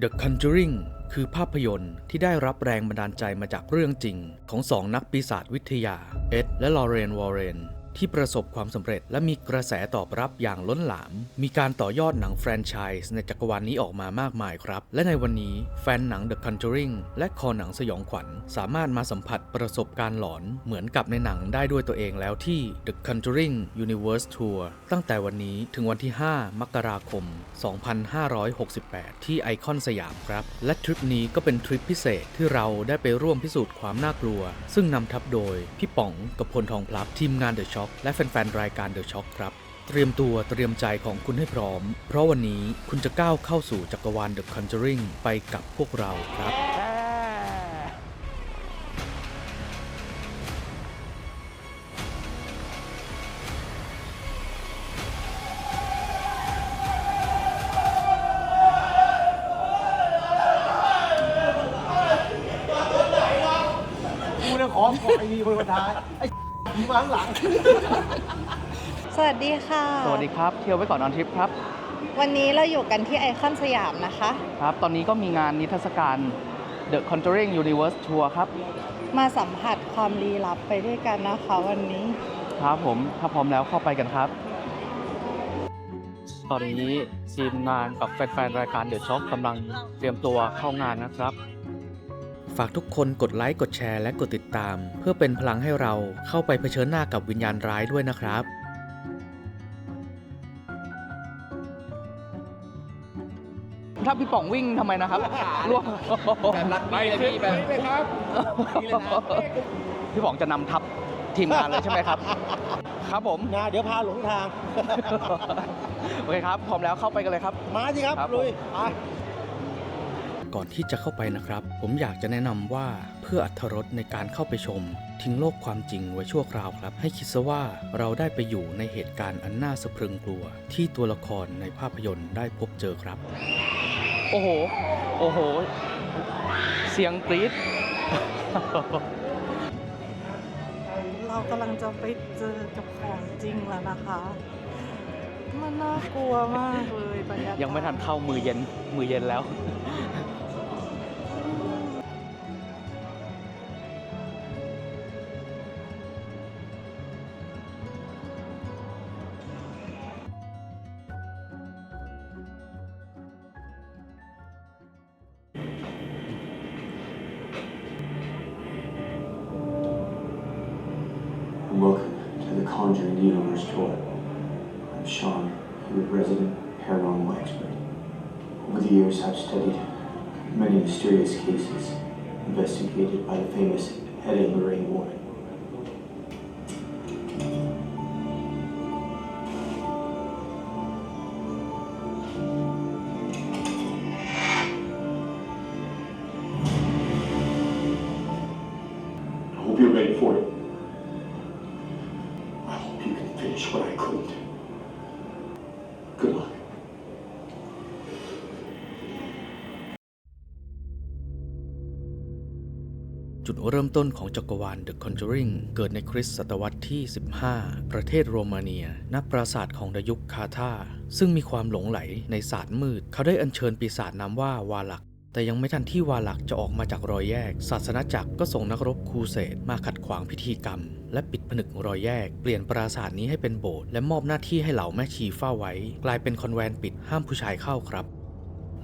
The Conjuring คือภาพยนตร์ที่ได้รับแรงบันดาลใจมาจากเรื่องจริงของสองนักปีศาจวิทยา เอ็ดและลอเรน วอร์เรน ที่ประสบความสำเร็จและมีกระแสตอบรับอย่างล้นหลาม มีการต่อยอดหนังแฟรนไชส์ในจักรวาลนี้ออกมามากมายครับ และในวันนี้แฟนหนัง The Conjuring และคอหนังสยองขวัญ สามารถมาสัมผัสประสบการณ์หลอนเหมือนกับในหนังได้ด้วยตัวเองแล้วที่ The Conjuring Universe Tour ตั้งแต่วันนี้ถึงวันที่ 5 มกราคม 2568 ที่ไอคอนสยามครับ และทริปนี้ก็เป็นทริปพิเศษที่เราได้ไปร่วมพิสูจน์ความน่ากลัว ซึ่งนำทัพโดยพี่ป๋องกับพลทองพลับทีมงานเดอะช็อคและแฟนๆรายการเดอะช็อคครับเตรียมตัวเตรียมใจของคุณให้พร้อม เพราะวันนี้คุณจะก้าวเข้าสู่จักรวาล The Conjuring ไปกับพวกเราครับ กูเนี่ยขอขอไอ้นี่คนสุดท้ายไอ้ มาข้างหลัง สวัสดีค่ะ สวัสดีครับ เที่ยวไว้ก่อนนอนทริปครับ วันนี้เราอยู่กันที่ไอคอนสยามนะคะ ครับ ตอนนี้ก็มีงานนิทรรศการ The Conjuring Universe Tour ครับ มาสัมผัสความลี้ลับไปด้วยกันนะคะวันนี้ ครับผม ถ้าพร้อมแล้วเข้าไปกันครับ ตอนนี้ทีมงานกับแฟนๆรายการ The Shock กำลังเตรียมตัวเข้างานนะครับ ฝากทุกคนกดไลค์กดแชร์และกดติดตาม เพื่อเป็นพลังให้เราเข้าไปเผชิญหน้ากับวิญญาณร้ายด้วยนะครับถ้าพี่ป๋องวิ่งทำไมนะครับร่วงไปเลยพี่ไปพี่ป๋องจะนำทัพทีมงานเลยใช่ไหมครับ ครับผมนะเดี๋ยวพาหลงทาง โอเคครับ พร้อมแล้วเข้าไปกันเลยครับ มาสิครับครับลุยไป ก่อนที่จะเข้าไปนะครับ ผมอยากจะแนะนำว่าเพื่ออัธรสในการเข้าไปชม ทิ้งโลกความจริงไว้ชั่วคราวครับ ให้คิดซะว่าเราได้ไปอยู่ในเหตุการณ์อันน่าสะพรึงกลัว ที่ตัวละครในภาพยนตร์ได้พบเจอครับ โอ้โห โอ้โห เสียงกรี๊ดเรากำลังจะไปเจอกับของจริงแล้วนะคะมันน่ากลัวมากเลยบรรยากาศยังไม่ทันเข้ามือเย็นมือเย็นแล้ว to the Conjuring Universe Tour. I'm Sean, your resident paranormal expert. Over the years, I've studied many mysterious cases investigated by the famous Ed and Lorraine Warren. จุดเริ่มต้นของจักรวาล The Conjuring เกิดในคริสตศตวรรษที่ 15 ประเทศโรมาเนียณปราสาทของดยุคคาธาซึ่งมีความหลงไหลในศาสตร์มืด เขาได้อัญเชิญปีศาจนามว่าวาลักแต่ยังไม่ทันที่วาลักจะออกมาจากรอยแยก ศาสนาจักรก็ส่งนักรบครูเสดมาขัดขวางพิธีกรรม และปิดผนึกรอยแยก เปลี่ยนปราสาทนี้ให้เป็นโบสถ์และมอบหน้าที่ให้เหล่าแม่ชีเฝ้าไว้ กลายเป็นคอนแวนปิดห้ามผู้ชายเข้าครับ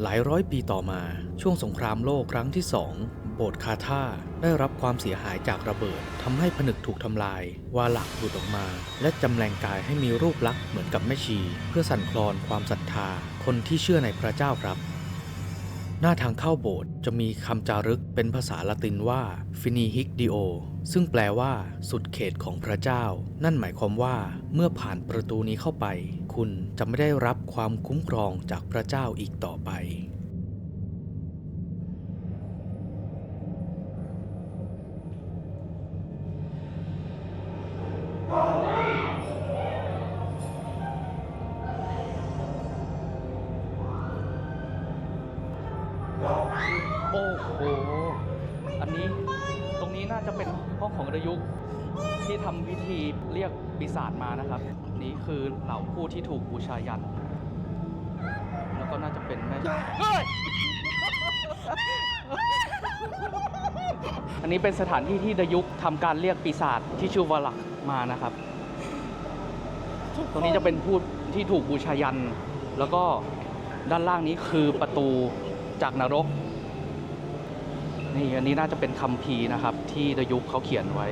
หลายร้อยปีต่อมา ช่วงสงครามโลกครั้งที่สอง โบสถ์คาธาได้รับความเสียหายจากระเบิดทำให้ผนึกถูกทำลาย วาหลักหลุดออกมา และจำแรงกายให้มีรูปลักษณ์เหมือนกับแม่ชี เพื่อสั่นคลอนความศรัทธา คนที่เชื่อในพระเจ้าครับ หน้าทางเข้าโบสถ์จะมีคำจารึกเป็นภาษาละตินว่าฟินีฮิกดิโอซึ่งแปลว่า สุดเขตของพระเจ้า นั่นหมายความว่า เมื่อผ่านประตูนี้เข้าไป คุณจะไม่ได้รับความคุ้มครองจากพระเจ้าอีกต่อไปาจะเป็นห้องของระยุกที่ทำพิธีเรียกปีศาจมานะครับ นี้คือเหล่าผู้ที่ถูกบูชายัน แล้วก็น่าจะเป็นแม่อันนี้เป็นสถานที่ที่ดยุกทำการเรียกปีศาจที่ชื่อวลักมานะครับ ตรงนี้จะเป็นผู้ที่ถูกบูชายัน แล้วก็ด้านล่างนี้คือประตูจากนรก นี่อันนี้น่าจะเป็นคัมภีนะครับ ที่ดยุคเขาเขียนไว้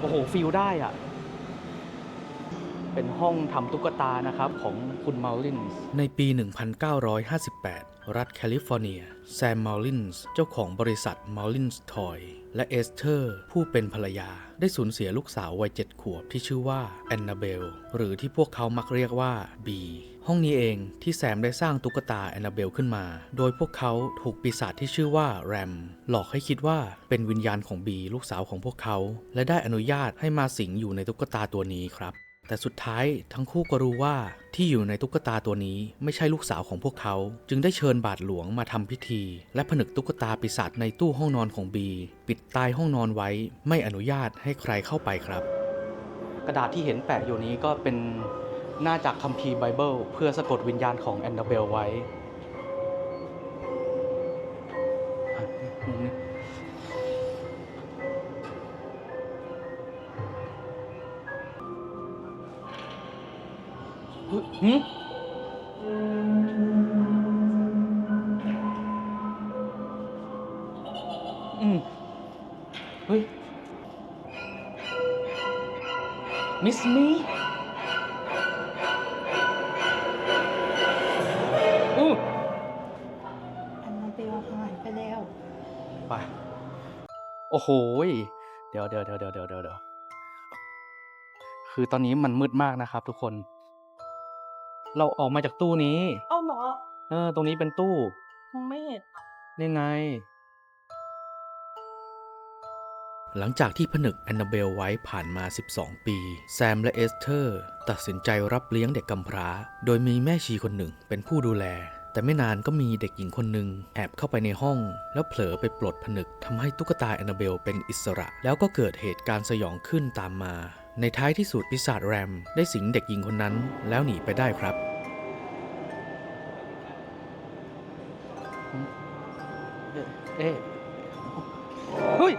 โอ้โหฟิลได้อะเป็นห้องทำตุ๊กตานะครับของคุณมาลินส์ในปี 1958 รัฐแคลิฟอร์เนีย แซมมาลินส์เจ้าของบริษัทมาลินส์ทอยและเอสเธอร์ ผู้เป็นภรรยา ได้สูญเสียลูกสาววัยเจ็ดขวบที่ชื่อว่าแอนนาเบล หรือที่พวกเขามักเรียกว่าบี ห้องนี้เองที่แซมได้สร้างตุ๊กตาแอนนาเบลขึ้นมา โดยพวกเขาถูกปีศาจที่ชื่อว่าแรม หลอกให้คิดว่าเป็นวิญญาณของบีลูกสาวของพวกเขา และได้อนุญาตให้มาสิงอยู่ในตุ๊กตาตัวนี้ครับ แต่สุดท้ายทั้งคู่ก็รู้ว่าที่อยู่ในตุ๊กตาตัวนี้ไม่ใช่ลูกสาวของพวกเขา จึงได้เชิญบาทหลวงมาทำพิธี และผนึกตุ๊กตาปีศาจในตู้ห้องนอนของบี ปิดตายห้องนอนไว้ ไม่อนุญาตให้ใครเข้าไปครับ กระดาษที่เห็นแปะอยู่นี้ก็เป็น หน้าจากคัมภีร์ไบเบิลเพื่อสะกดวิญญาณของแอนนาเบลไว้อ่มฮึ่มเฮ้ย มิสมี โอ้โหยเดี๋ยวเดี๋ยวเดี๋ยวเดี๋ยวเดี๋ยวเดี๋ยวเดี๋ยวคือตอนนี้มันมืดมากนะครับ ทุกคน เราออกมาจากตู้นี้ เอาเหรอ เออ ตรงนี้เป็นตู้มองไม่เห็นนี่ไง หลังจากที่ผนึกแอนนาเบลไว้ผ่านมา 12 ปี แซมและเอสเธอร์ ตัดสินใจรับเลี้ยงเด็กกำพร้า โดยมีแม่ชีคนหนึ่งเป็นผู้ดูแล แต่ไม่นานก็มีเด็กหญิงคนหนึ่งแอบเข้าไปในห้อง แล้วเผลอไปปลดผนึกทำให้ตุ๊กตาแอนนาเบลเป็นอิสระ แล้วก็เกิดเหตุการณ์สยองขึ้นตามมา ในท้ายที่สุดปีศาจแรม ได้สิงเด็กหญิงคนนั้นแล้วหนีไปได้ครับเอ๊ะเฮ้ย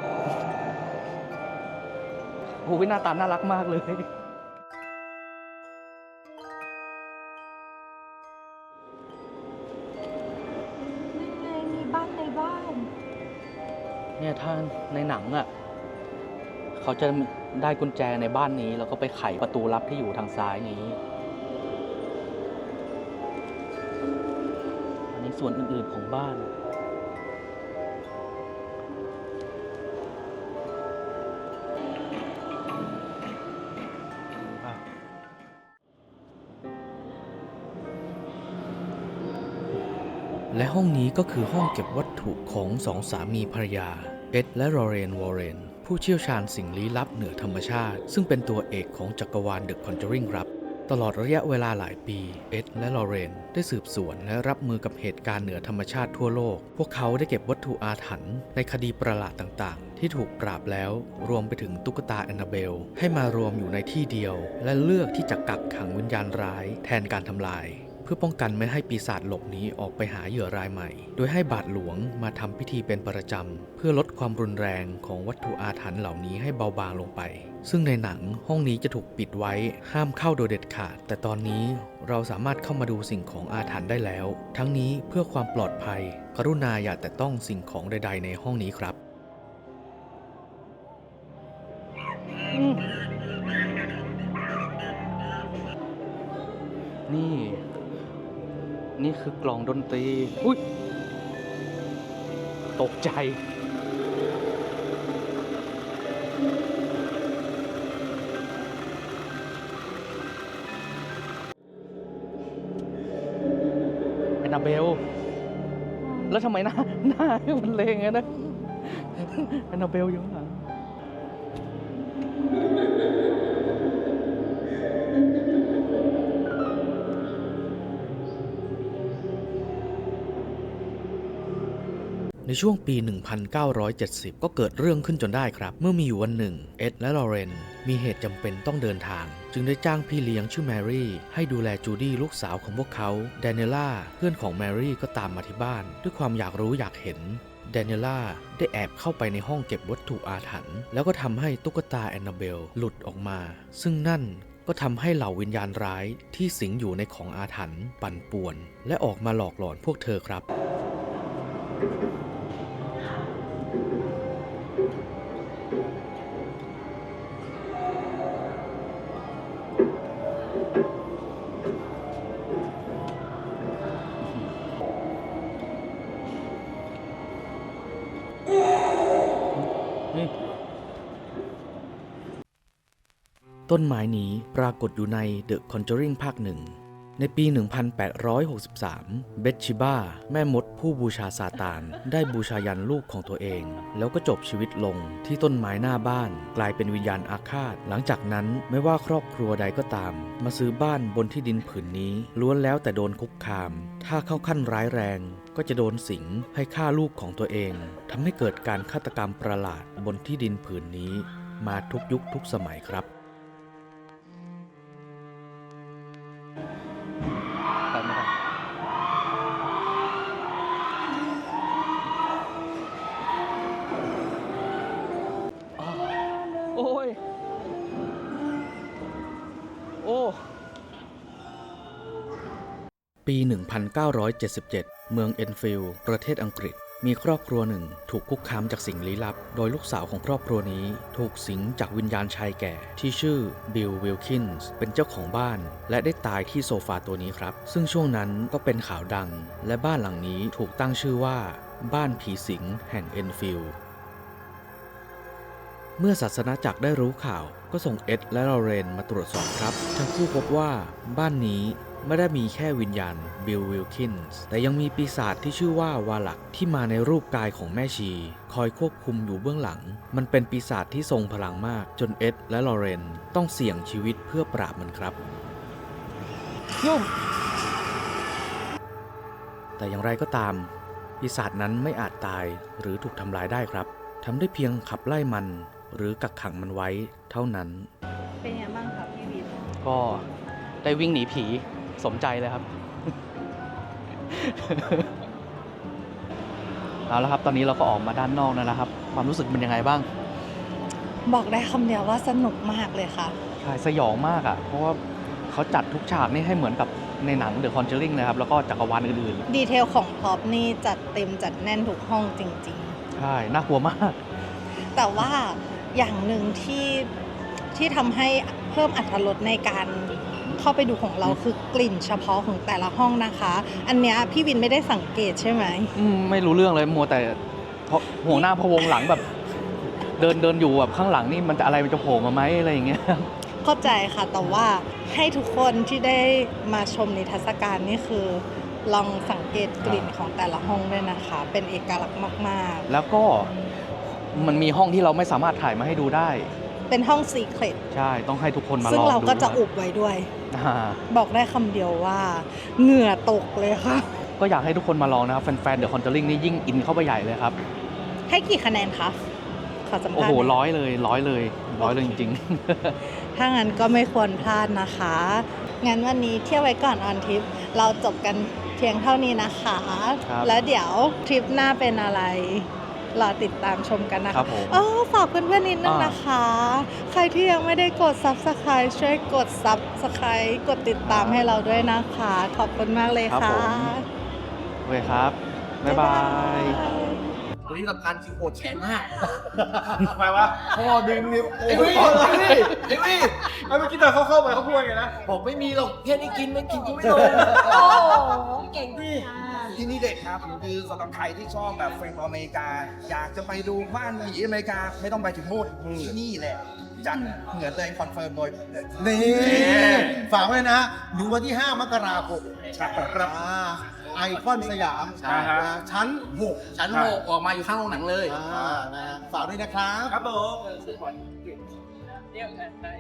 โอ้ยหน้าตาน่ารักมากเลย เนี่ยถ้าในหนังอะเขาจะได้กุญแจในบ้านนี้ แล้วก็ไปไขประตูลับที่อยู่ทางซ้ายนี้ อันนี้ส่วนอื่นๆของบ้านและห้องนี้ก็คือห้องเก็บวัตถุของสองสามีภรรยา เอ็ดและลอเรนวอร์เรนผู้เชี่ยวชาญสิ่งลี้ลับเหนือธรรมชาติ ซึ่งเป็นตัวเอกของจักรวาล The Conjuring ครับ ตลอดระยะเวลาหลายปี เอ็ดและลอเรนได้สืบสวนและรับมือกับเหตุการณ์เหนือธรรมชาติทั่วโลก พวกเขาได้เก็บวัตถุอาถรรพ์ในคดีประหลาดต่างๆ ที่ถูกปราบแล้ว รวมไปถึงตุ๊กตาแอนนาเบล ให้มารวมอยู่ในที่เดียว และเลือกที่จะกักขังวิญญาณร้าย แทนการทำลาย เพื่อป้องกันไม่ให้ปีศาจหลบหนีออกไปหาเหยื่อรายใหม่ โดยให้บาทหลวงมาทำพิธีเป็นประจำ เพื่อลดความรุนแรงของวัตถุอาถรรพ์เหล่านี้ให้เบาบางลงไป ซึ่งในหนังห้องนี้จะถูกปิดไว้ห้ามเข้าโดยเด็ดขาด แต่ตอนนี้เราสามารถเข้ามาดูสิ่งของอาถรรพ์ได้แล้ว ทั้งนี้เพื่อความปลอดภัย กรุณาอย่าแต่ต้องสิ่งของใด ๆ ในห้องนี้ครับ นี่คือกล่องดนตรี อุ้ย ตกใจ แอนนาเบล แล้วทำไมหน้า หน้ามันเลงไงนะ แอนนาเบลอยู่ข้างหลัง ในช่วงปี 1970 ก็เกิดเรื่องขึ้นจนได้ครับ เมื่อมีอยู่วันหนึ่ง เอ็ดและลอเรนมีเหตุจำเป็นต้องเดินทาง จึงได้จ้างพี่เลี้ยงชื่อแมรี่ ให้ดูแลจูดี้ลูกสาวของพวกเขาแดเนล่าเพื่อนของแมรี่ก็ตามมาที่บ้าน ด้วยความอยากรู้อยากเห็นแดเนล่าได้แอบเข้าไปในห้องเก็บวัตถุอาถรรพ์แล้วก็ทำให้ตุ๊กตาแอนนาเบลหลุดออกมา ซึ่งนั่นก็ทำให้เหล่าวิญญาณร้ายที่สิงอยู่ในของอาถรรพ์ปั่นป่วน และออกมาหลอกหลอนพวกเธอครับ ต้นไม้นี้ปรากฏอยู่ใน The Conjuring ภาคหนึ่ง ในปี 1863 เบธชิบ้า แม่มดผู้บูชาซาตาน ได้บูชายันลูกของตัวเอง แล้วก็จบชีวิตลงที่ต้นไม้หน้าบ้าน กลายเป็นวิญญาณอาฆาต หลังจากนั้นไม่ว่าครอบครัวใดก็ตาม มาซื้อบ้านบนที่ดินผืนนี้ ล้วนแล้วแต่โดนคุกคาม ถ้าเข้าขั้นร้ายแรง ก็จะโดนสิงให้ฆ่าลูกของตัวเองทำให้เกิดการฆาตกรรมประหลาดบนที่ดินผืนนี้ มาทุกยุคทุกสมัยครับ 1977 เมืองเอนฟิลด์ ประเทศอังกฤษ มีครอบครัวหนึ่งถูกคุกคามจากสิ่งลี้ลับ โดยลูกสาวของครอบครัวนี้ถูกสิงจากวิญญาณชายแก่ ที่ชื่อบิลวิลคินส์เป็นเจ้าของบ้าน และได้ตายที่โซฟาตัวนี้ครับ ซึ่งช่วงนั้นก็เป็นข่าวดัง และบ้านหลังนี้ถูกตั้งชื่อว่า บ้านผีสิงแห่งเอนฟิลด์เมื่อศาสนาจักรได้รู้ข่าว ก็ส่งเอ็ดและลอเรนมาตรวจสอบครับ ทั้งคู่พบว่าบ้านนี้ ไม่ได้มีแค่วิญญาณบิลวิลคินส์แต่ยังมีปีศาจที่ชื่อว่าวาลักที่มาในรูปกายของแม่ชี คอยควบคุมอยู่เบื้องหลัง มันเป็นปีศาจที่ทรงพลังมาก จนเอ็ดและลอเรนต้องเสี่ยงชีวิตเพื่อปราบมันครับยุ่งแต่อย่างไรก็ตาม ปีศาจนั้นไม่อาจตายหรือถูกทำลายได้ครับทำได้เพียงขับไล่มัน หรือกักขังมันไว้เท่านั้น เป็นยังบ้างคะพี่วินก็ได้วิ่งหนีผี สมใจเลยครับ เอาละครับ ตอนนี้เราก็ออกมาด้านนอกแล้วนะครับ ความรู้สึกเป็นยังไงบ้าง บอกได้คำเดียวว่าสนุกมากเลยค่ะ ใช่สยองมากอะ่ะ เพราะว่าเขาจัดทุกฉากนี่ให้เหมือนกับในหนัง The Conjuring นะครับ แล้วก็จักรวาลอื่นดีเทลของพร็อพนี่จัดเต็มจัดแน่นทุกห้องจริง ๆ ใช่ น่ากลัวมาก ๆ แต่ว่าอย่างหนึ่งที่ที่ทำให้เพิ่มอรรถรสในการ เข้าไปดูของเราคือกลิ่นเฉพาะของแต่ละห้องนะคะ อันเนี้ยพี่วินไม่ได้สังเกตใช่ไหม อืมไม่รู้เรื่องเลยมัวแต่เพราะห่วงหน้าพะวงหลังแบบ เดินเดินอยู่แบบข้างหลังนี่มันจะอะไรมันจะโผล่มาไหมอะไรอย่างเงี้ย เข้าใจค่ะแต่ว่าให้ทุกคนที่ได้มาชมนิทรรศการนี่คือ ลองสังเกตกลิ่นของแต่ละห้องด้วยนะคะ เป็นเอกลักษณ์มาก แล้วก็มันมีห้องที่เราไม่สามารถถ่ายมาให้ดูได้ๆ เป็นห้องซีเครตใช่ต้องให้ทุกคนมาลองซึ่งเราก็จะดูอุบไว้ด้วยอ่าบอกได้คำเดียวว่า เหงื่อตกเลยค่ะ ก็อยากให้ทุกคนมาลองนะครับ แฟนๆ The Conjuring นี่ยิ่งอินเข้าไปใหญ่เลยครับ ให้กี่คะแนนคะขอสัมโอ้ภาษโหณ์หน่อยร้อยเลยร้อยเลยร้อยเลยจริงถ้างั้นก็ไม่ควรพลาดนะคะ งั้นวันนี้เที่ยวไว้ก่อนออนทริป เราจบกันเพียงเท่านี้นะคะครับแล้วเดี๋ยวทริปหน้าเป็นอะไร รอติดตามชมกันนะครัคะบผมเออฝากเพื่อนๆนิดนึงอ่านนะคะ ใครที่ยังไม่ได้กด subscribe ช่วยกด subscribe กดติดตามให้เราด้วยนะคะ ขอบคุณมากเลยครับค่ะผม โอเคครับ บ๊ายบาย ตัวที่สำคัญคือโอดแขนมากทำไมวะพ่อดึงนิ้วโอ้ไอ้ยวี่ไอ้วี่ไอ้วี่ไอ้เมื่อกี้ตอนเขาเข้าไปเขาพูดไงนะบอกไม่มีหรอกแค่นี้กินไม่กินก็ไม่ลงโอ้เก่งดิที่นี่เด็ดครับคือสำหรับใครที่ชอบแบบเฟรนด์อเมริกา อยากจะไปดูบ้านผีอเมริกาไม่ต้องไปถึงนู่นที่นี่แหละจัดเหมือนตัวเองคอนเฟิร์มโดยนี่ฝากไว้นะถึงวันที่ 5 มกราคมครับอ่า ไอคอนสยามใช่ฮะอ่าชั้น6ชั้นโลกออกมาอยู่ข้างโรงหนังเลย อ่านะฝากด้วยนะครับ ครับผมเดี๋ยวกันได้